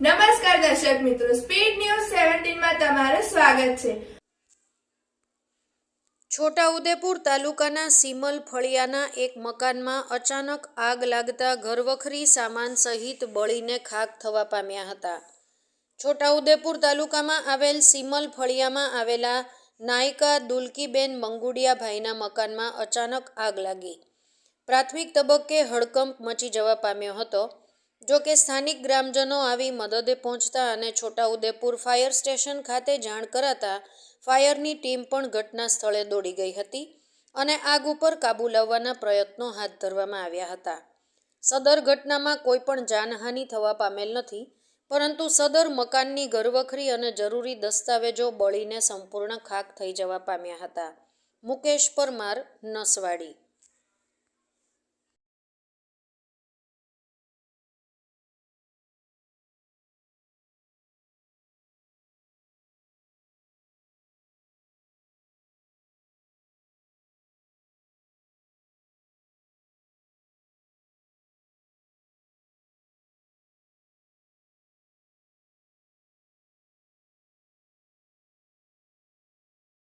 નમસ્કાર દર્શક મિત્રો સ્પીડ ન્યૂઝ સેવન્ટીનમાં તમારું સ્વાગત છે. છોટાઉદેપુર તાલુકાના સીમલ ફળિયાના એક મકાનમાં અચાનક આગ લાગતા ઘરવખરી સામાન સહિત બળીને ખાક થવા પામ્યા હતા. છોટાઉદેપુર તાલુકામાં આવેલ સીમલ ફળિયામાં આવેલા નાયકા દુલકીબેન મંગુડિયાભાઈના મકાનમાં અચાનક આગ લાગી. પ્રાથમિક તબક્કે હડકંપ મચી જવા પામ્યો હતો. જો કે સ્થાનિક ગ્રામજનો આવી મદદે પહોંચતા અને છોટાઉદેપુર ફાયર સ્ટેશન ખાતે જાણ કરાતા ફાયરની ટીમ પણ ઘટના સ્થળે દોડી ગઈ હતી અને આગ ઉપર કાબૂ લાવવાના પ્રયત્નો હાથ ધરવામાં આવ્યા હતા. સદર ઘટનામાં કોઈ પણ જાનહાનિ થવા પામેલ નથી, પરંતુ સદર મકાનની ઘરવખરી અને જરૂરી દસ્તાવેજો બળીને સંપૂર્ણ ખાક થઈ જવા પામ્યા હતા. મુકેશ પરમાર, નસવાડી.